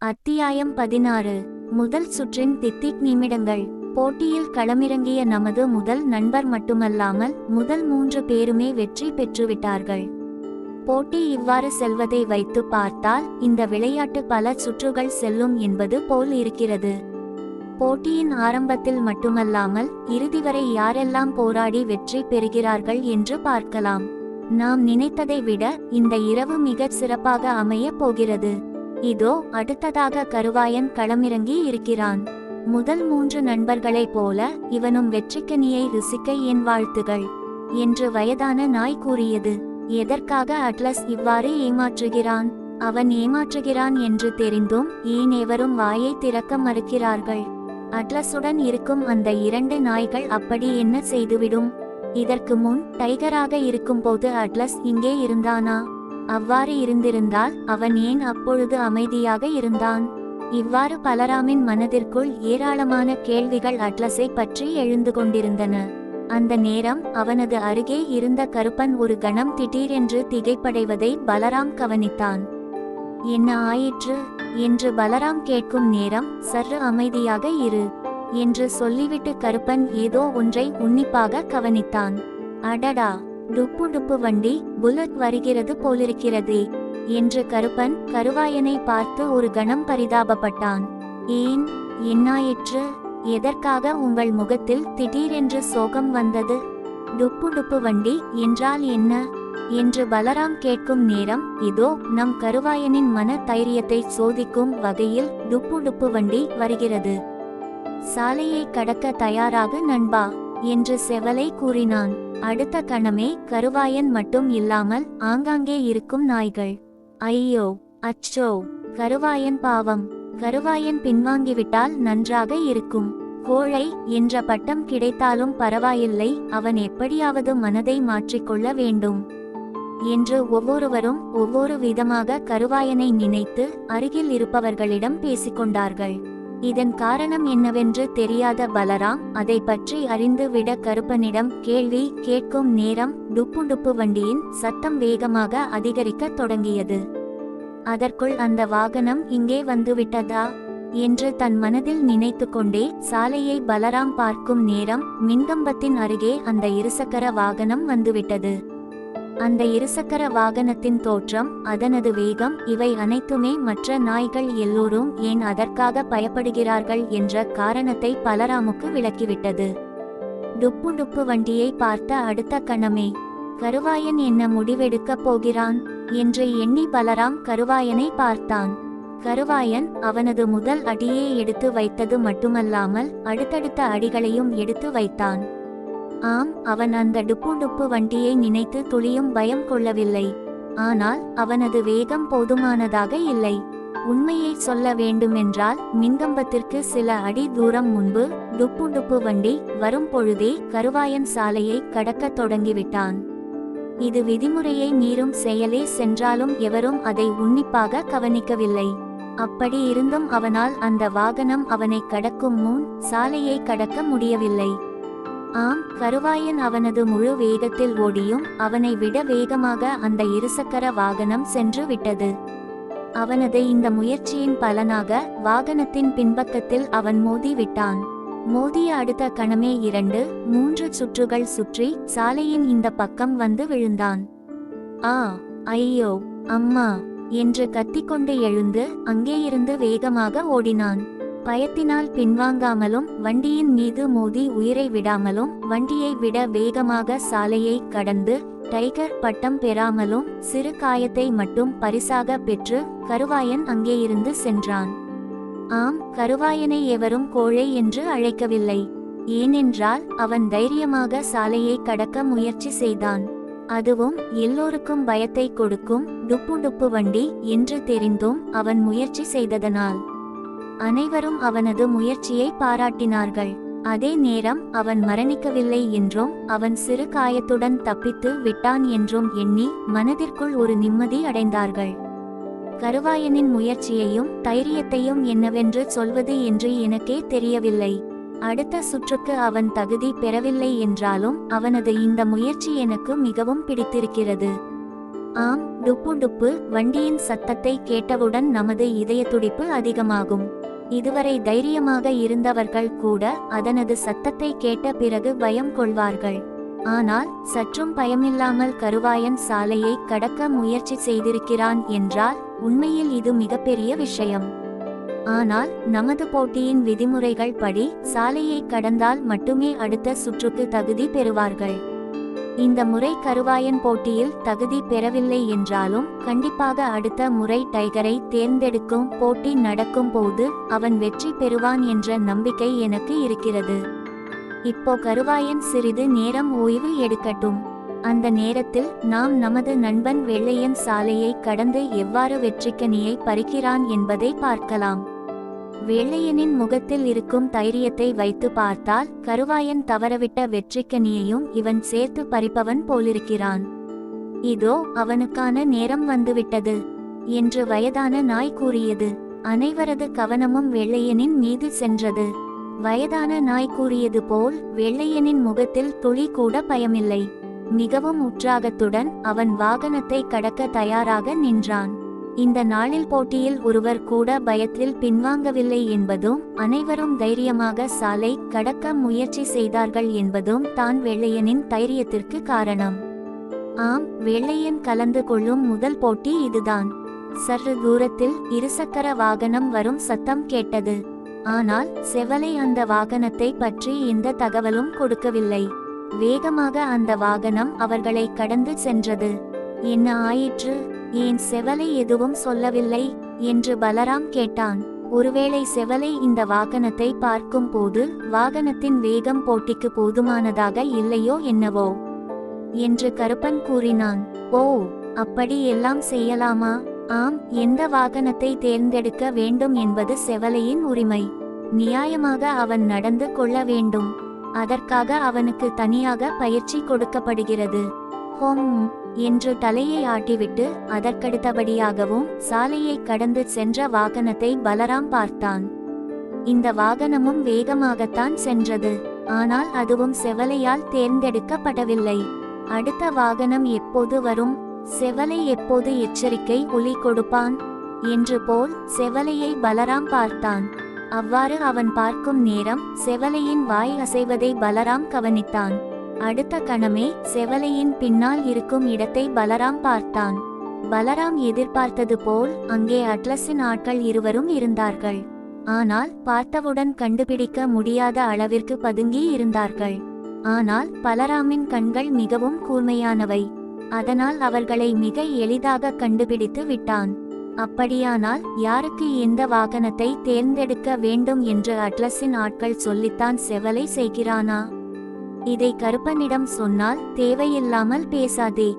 அத்தியாயம் பதினாறு. முதல் சுற்றின் தித்திக் நிமிடங்கள். போட்டியில் களமிறங்கிய நமது முதல் நண்பர் மட்டுமல்லாமல் முதல் மூன்று பேருமே வெற்றி பெற்றுவிட்டார்கள். போட்டி இவ்வாறு செல்வதை வைத்து பார்த்தால் இந்த விளையாட்டு பல சுற்றுகள் செல்லும் என்பது போல் இருக்கிறது. போட்டியின் ஆரம்பத்தில் மட்டுமல்லாமல் இறுதி வரை யாரெல்லாம் போராடி வெற்றி பெறுகிறார்கள் என்று பார்க்கலாம். நாம் நினைத்ததை விட இந்த இரவு மிகச் சிறப்பாக அமையப் போகிறது. இதோ அடுத்ததாக கருவாயன் களமிறங்கி இருக்கிறான். முதல் மூன்று நண்பர்களைப் போல இவனும் வெற்றிக்கனியை ருசிக்க என் வாழ்த்துகள். என்று வயதான நாய் கூறியது. எதற்காக அட்லஸ் இவ்வாறு ஏமாற்றுகிறான்? அவன் ஏமாற்றுகிறான் என்று தெரிந்தும் ஏன் எவரும் வாயை திறக்க மறுக்கிறார்கள்? அட்லஸுடன் இருக்கும் அந்த இரண்டு நாய்கள் அப்படி என்ன செய்துவிடும்? இதற்கு முன் டைகராக இருக்கும்போது அட்லஸ் இங்கே இருந்தானா? அவ்வாறு இருந்திருந்தால் அவன் ஏன் அப்பொழுது அமைதியாக இருந்தான்? இவ்வாறு பலராமின் மனதிற்குள் ஏராளமான கேள்விகள் அட்லஸை பற்றி எழுந்து கொண்டிருந்தன. அந்த நேரம் அவனது அருகே இருந்த கருப்பன் ஒரு கணம் திடீரென்று திகைப்படைவதை பலராம் கவனித்தான். என்ன ஆயிற்று? என்று பலராம் கேட்கும் நேரம் சற்று அமைதியாக இரு என்று சொல்லிவிட்டு கருப்பன் ஏதோ ஒன்றை உன்னிப்பாக கவனித்தான். அடடா! டுப்பு டுப்பு வண்டி புல்லட் வருகிறது போலிருக்கிறதே என்று கருப்பன் கருவாயனை பார்த்து ஒரு கணம் பரிதாபப்பட்டான். ஏன்? என்னாயிற்று? எதற்காக உங்கள் முகத்தில் திடீரென்று சோகம் வந்தது? டுப்பு டுப்பு வண்டி என்றால் என்ன? என்று பலராம் கேட்கும் நேரம் இதோ நம் கருவாயனின் மன தைரியத்தை சோதிக்கும் வகையில் டுப்பு டுப்பு வண்டி வருகிறது. சாலையை கடக்க தயாராக நண்பா என்று செவலை கூறினான். அடுத்த கணமே கருவாயன் மட்டும் இல்லாமல் ஆங்காங்கே இருக்கும் நாய்கள். ஐயோ அச்சோ கருவாயன் பாவம். கருவாயன் பின்வாங்கிவிட்டால் நன்றாக இருக்கும். கோழை என்ற பட்டம் கிடைத்தாலும் பரவாயில்லை அவன் எப்படியாவது மனதை மாற்றிக்கொள்ள வேண்டும். என்று ஒவ்வொருவரும் ஒவ்வொரு விதமாக கருவாயனை நினைத்து அருகில் இருப்பவர்களிடம் பேசிக்கொண்டார்கள். இதன் காரணம் என்னவென்று தெரியாத பலராம் அதை பற்றி அறிந்துவிட கருப்பனிடம் கேள்வி கேட்கும் நேரம் டுப்பு டுப்பு வண்டியின் சத்தம் வேகமாக அதிகரிக்கத் தொடங்கியது. அதற்குள் அந்த வாகனம் இங்கே வந்துவிட்டதா? என்று தன் மனதில் நினைத்து கொண்டே சாலையை பலராம் பார்க்கும் நேரம் மின்கம்பத்தின் அருகே அந்த இருசக்கர வாகனம் வந்துவிட்டது. அந்த இருசக்கர வாகனத்தின் தோற்றம் அதனது வேகம் இவை அனைத்துமே மற்ற நாய்கள் எல்லோரும் ஏன் அதற்காக பயப்படுகிறார்கள் என்ற காரணத்தை பலராமுக்கு விளக்கிவிட்டது. டுப்பு டுப்பு வண்டியை பார்த்த அடுத்த கணமே கருவாயன் என்ன முடிவெடுக்கப் போகிறான்? என்று எண்ணி பலராம் கருவாயனை பார்த்தான். கருவாயன் அவனது முதல் அடியை எடுத்து வைத்தது மட்டுமல்லாமல் அடுத்தடுத்த அடிகளையும் எடுத்து வைத்தான். ஆம் அவன் அந்த டுப்பு டுப்பு வண்டியை நினைத்து துளியும் பயம் கொள்ளவில்லை. ஆனால் அவனது வேகம் போதுமானதாக இல்லை. உண்மையை சொல்ல வேண்டுமென்றால் மின்கம்பத்திற்கு சில அடி தூரம் முன்பு டுப்பு டுப்பு வண்டி வரும் பொழுதே கருவாயன் சாலையை கடக்கத் தொடங்கிவிட்டான். இது விதிமுறையை மீறும் செயலே சென்றாலும் எவரும் அதை உன்னிப்பாக கவனிக்கவில்லை. அப்படி இருந்தும் அவனால் அந்த வாகனம் அவனை கடக்கும் முன் சாலையை கடக்க முடியவில்லை. ஆம் கருவாயன் அவனது முழு வேகத்தில் ஓடியும் அவனை விட வேகமாக அந்த இருசக்கர வாகனம் சென்று விட்டது. அவனது இந்த முயற்சியின் பலனாக வாகனத்தின் பின்பக்கத்தில் அவன் மோதி விட்டான். மோதிய அடுத்த கணமே இரண்டு மூன்று சுற்றுகள் சுற்றி சாலையின் இந்த பக்கம் வந்து விழுந்தான். ஆ ஐயோ அம்மா என்று கத்திக்கொண்டு எழுந்து அங்கேயிருந்து வேகமாக ஓடினான். பயத்தினால் பின்வாங்காமலும் வண்டியின் மீது மோதி உயிரை விடாமலும் வண்டியை விட வேகமாக சாலையை கடந்து டைகர் பட்டம் பெறாமலும் சிறு காயத்தை மட்டும் பரிசாக பெற்று கருவாயன் அங்கேயிருந்து சென்றான். ஆம் கருவாயனை எவரும் கோழை என்று அழைக்கவில்லை. ஏனென்றால் அவன் தைரியமாக சாலையை கடக்க முயற்சி செய்தான். அதுவும் எல்லோருக்கும் பயத்தை கொடுக்கும் டுப்பு டுப்பு வண்டி என்று தெரிந்தும் அவன் முயற்சி செய்ததனால். அனைவரும் அவனது முயற்சியை பாராட்டினார்கள். அதே நேரம் அவன் மரணிக்கவில்லை என்றும் அவன் சிறு காயத்துடன் தப்பித்து விட்டான் என்றும் எண்ணி மனதிற்குள் ஒரு நிம்மதி அடைந்தார்கள். கருவாயனின் முயற்சியையும் தைரியத்தையும் என்னவென்று சொல்வது என்று எனக்கே தெரியவில்லை. அடுத்த சுற்றுக்கு அவன் தகுதி பெறவில்லை என்றாலும் அவனது இந்த முயற்சி எனக்கு மிகவும் பிடித்திருக்கிறது. ஆம் டுப்பு டுப்பு வண்டியின் சத்தத்தை கேட்டவுடன் நமது இதய துடிப்பு அதிகமாகும். இதுவரை தைரியமாக இருந்தவர்கள் கூட அதனது சத்தத்தை கேட்ட பிறகு பயம் கொள்வார்கள். ஆனால் சற்றும் பயமில்லாமல் கருவாயன் சாலையை கடக்க முயற்சி செய்திருக்கிறான் என்றால் உண்மையில் இது மிகப்பெரிய விஷயம். ஆனால் நமது போட்டியின் விதிமுறைகள் படி சாலையை கடந்தால் மட்டுமே அடுத்த சுற்றுக்கு தகுதி பெறுவார்கள். இந்த முறை கருவாயன் போட்டியில் தகுதி பெறவில்லை என்றாலும் கண்டிப்பாக அடுத்த முறை டைகரை தேர்ந்தெடுக்கும் போட்டி நடக்கும் போது அவன் வெற்றி பெறுவான் என்ற நம்பிக்கை எனக்கு இருக்கிறது. இப்போ கருவாயன் சிறிது நேரம் ஓய்வு எடுக்கட்டும். அந்த நேரத்தில் நாம் நமது நண்பன் வெள்ளையன் சாலையை கடந்து எவ்வாறு வெற்றிக்கனியை பறிக்கிறான் என்பதை பார்க்கலாம். வெள்ளையனின் முகத்தில் இருக்கும் தைரியத்தை வைத்து பார்த்தால் கருவாயன் தவறவிட்ட வெற்றிக்கனியையும் இவன் சேர்த்து பறிப்பவன் போலிருக்கிறான். இதோ அவனுக்கான நேரம் வந்துவிட்டது என்று வயதான நாய் கூறியது. அனைவரது கவனமும் வெள்ளையனின் மீது சென்றது. வயதான நாய் கூறியது போல் வெள்ளையனின் முகத்தில் துளி கூட பயமில்லை. மிகவும் உற்சாகத்துடன் அவன் வாகனத்தை கடக்க தயாராக நின்றான். இந்த நாளில் போட்டியில் ஒருவர் கூட பயத்தில் பின்வாங்கவில்லை என்பதும் அனைவரும் தைரியமாக சாலை கடக்க முயற்சி செய்தார்கள் என்பதும் தான் வெள்ளையனின் தைரியத்திற்கு காரணம். ஆம் வெள்ளையன் கலந்து கொள்ளும் முதல் போட்டி இதுதான். சற்று தூரத்தில் இருசக்கர வாகனம் வரும் சத்தம் கேட்டது. ஆனால் செவலை அந்த வாகனத்தை பற்றி எந்த தகவலும் கொடுக்கவில்லை. வேகமாக அந்த வாகனம் அவர்களை கடந்து சென்றது. என்ன ஆயிற்று? ஏன் செவலை எதுவும் சொல்லவில்லை? என்று பலராம் கேட்டான். ஒருவேளை செவலை இந்த வாகனத்தை பார்க்கும் போது வாகனத்தின் வேகம் போட்டிக்கு போதுமானதாக இல்லையோ என்னவோ? என்று கருப்பன் கூறினான். ஓ அப்படி எல்லாம் செய்யலாமா? ஆம் எந்த வாகனத்தை தேர்ந்தெடுக்க வேண்டும் என்பது செவலையின் உரிமை. நியாயமாக அவன் நடந்து கொள்ள வேண்டும். அதற்காக அவனுக்கு தனியாக பயிற்சி கொடுக்கப்படுகிறது. ஹோம் என்று தலையை ஆட்டிவிட்டு அதற்கடுத்தபடியாகவும் சாலையை கடந்து சென்ற வாகனத்தை பலராம் பார்த்தான். இந்த வாகனமும் வேகமாகத்தான் சென்றது. ஆனால் அதுவும் செவலையால் தேர்ந்தெடுக்கப்படவில்லை. அடுத்த வாகனம் எப்போது வரும்? செவலை எப்போது எச்சரிக்கை ஒலி கொடுப்பான்? என்று போல் செவலையை பலராம் பார்த்தான். அவ்வாறு அவன் பார்க்கும் நேரம் செவலையின் வாய் அசைவதை பலராம் கவனித்தான். அடுத்த கணமே செவலையின் பின்னால் இருக்கும் இடத்தை பலராம் பார்த்தான். பலராம் எதிர்பார்த்தது போல் அங்கே அட்லஸின் ஆட்கள் இருவரும் இருந்தார்கள். ஆனால் பார்த்தவுடன் கண்டுபிடிக்க முடியாத அளவிற்கு பதுங்கி இருந்தார்கள். ஆனால் பலராமின் கண்கள் மிகவும் கூர்மையானவை. அதனால் அவர்களை மிக எளிதாக கண்டுபிடித்து விட்டான். அப்படியானால் யாருக்கு எந்த வாகனத்தை தேர்ந்தெடுக்க வேண்டும் என்று அட்லஸின் ஆட்கள் சொல்லித்தான் செவலை செய்கிறானா? இதை கருப்பனிடம் சொன்னால் தேவையில்லாமல் பேசாதே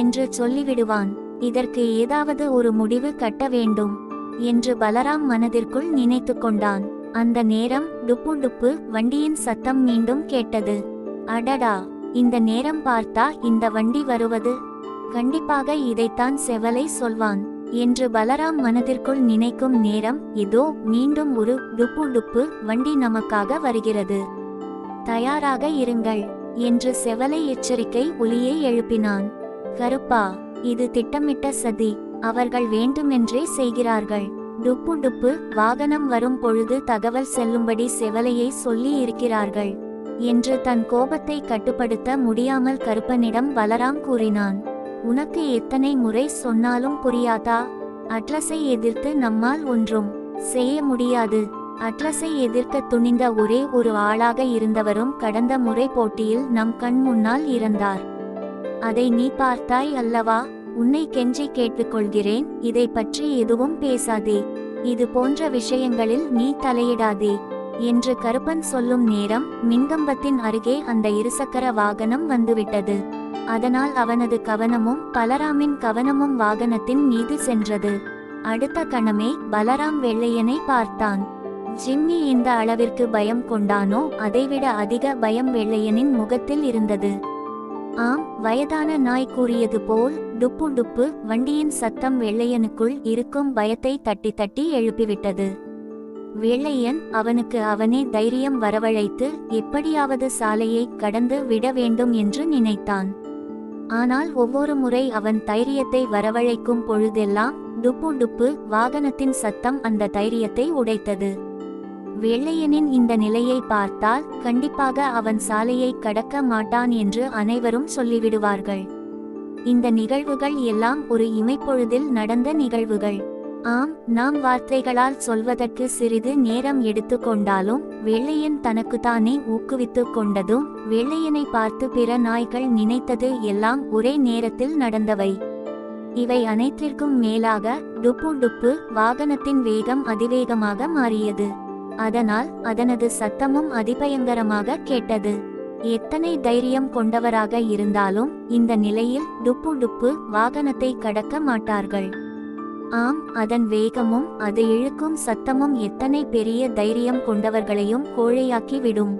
என்று சொல்லிவிடுவான். இதற்கு ஏதாவது ஒரு முடிவு கட்ட வேண்டும் என்று பலராம் மனதிற்குள் நினைத்து கொண்டான். அந்த நேரம் டுப்பு டுப்பு வண்டியின் சத்தம் மீண்டும் கேட்டது. அடடா இந்த நேரம் பார்த்தா இந்த வண்டி வருவது? கண்டிப்பாக இதைத்தான் செவலை சொல்வான் என்று பலராம் மனதிற்குள் நினைக்கும் நேரம் இதோ மீண்டும் ஒரு டுப்பு டுப்பு வண்டி நமக்காக வருகிறது. தயாராக இருங்கள் என்று செவலை எச்சரிக்கை ஒலியை எழுப்பினான். கருப்பா இது திட்டமிட்ட சதி அவர்கள் வேண்டுமென்றே செய்கிறார்கள். டுப்பு டுப்பு வாகனம் வரும் பொழுது தகவல் செல்லும்படி செவலையை சொல்லி இருக்கிறார்கள் என்று தன் கோபத்தை கட்டுப்படுத்த முடியாமல் கருப்பனிடம் பலராம் கூறினான். உனக்கு எத்தனை முறை சொன்னாலும் புரியாதா? அட்லஸை எதிர்த்து நம்மால் ஒன்றும் செய்ய முடியாது. அட்லஸை எதிர்க்க துணிந்த ஒரே ஒரு ஆளாக இருந்தவரும் கடந்த முறை போட்டியில் நம் கண் முன்னால் இறந்தார். அதை நீ பார்த்தாய் அல்லவா? உன்னை கெஞ்சி கேட்டுக்கொள்கிறேன். இதை பற்றி எதுவும் பேசாதே. இது போன்ற விஷயங்களில் நீ தலையிடாதே. என்று கருப்பன் சொல்லும் நேரம் மின்கம்பத்தின் அருகே அந்த இருசக்கர வாகனம் வந்துவிட்டது. அதனால் அவனது கவனமும் பலராமின் கவனமும் வாகனத்தின் மீது சென்றது. அடுத்த கணமே பலராம் வெள்ளையனை பார்த்தான். ஜிம்மி இந்த அளவிற்கு பயம் கொண்டானோ அதைவிட அதிக பயம் வெள்ளையனின் முகத்தில் இருந்தது. ஆம் வயதான நாய் கூறியது போல் டுப்பு டுப்பு வண்டியின் சத்தம் வெள்ளையனுக்குள் இருக்கும் பயத்தை தட்டி தட்டி எழுப்பிவிட்டது. வெள்ளையன் அவனுக்கு அவனே தைரியம் வரவழைத்து எப்படியாவது சாலையை கடந்து விட வேண்டும் என்று நினைத்தான். ஆனால் ஒவ்வொரு முறை அவன் தைரியத்தை வரவழைக்கும் பொழுதெல்லாம் டுப்பு டுப்பு வாகனத்தின் சத்தம் அந்த தைரியத்தை உடைத்தது. வெள்ளையனின் இந்த நிலையை பார்த்தால் கண்டிப்பாக அவன் சாலையை கடக்க மாட்டான் என்று அனைவரும் சொல்லிவிடுவார்கள். இந்த நிகழ்வுகள் எல்லாம் ஒரு இமைப்பொழுதில் நடந்த நிகழ்வுகள். ஆம் நாம் வார்த்தைகளால் சொல்வதற்கு சிறிது நேரம் எடுத்துக்கொண்டாலும் வெள்ளையன் தனக்குத்தானே ஊக்குவித்துக் கொண்டதும் வெள்ளையனை பார்த்து பிற நாய்கள் நினைத்தது எல்லாம் ஒரே நேரத்தில் நடந்தவை. இவை அனைத்திற்கும் மேலாக டுப்பு டுப்பு வாகனத்தின் வேகம் அதிவேகமாக மாறியது. அதனால் அதனது சத்தமும் அதிபயங்கரமாக கேட்டது. எத்தனை தைரியம் கொண்டவராக இருந்தாலும் இந்த நிலையில் டுப்பு டுப்பு வாகனத்தை கடக்க மாட்டார்கள். ஆம் அதன் வேகமும் அது இழுக்கும் சத்தமும் எத்தனை பெரிய தைரியம் கொண்டவர்களையும் கோழையாக்கிவிடும்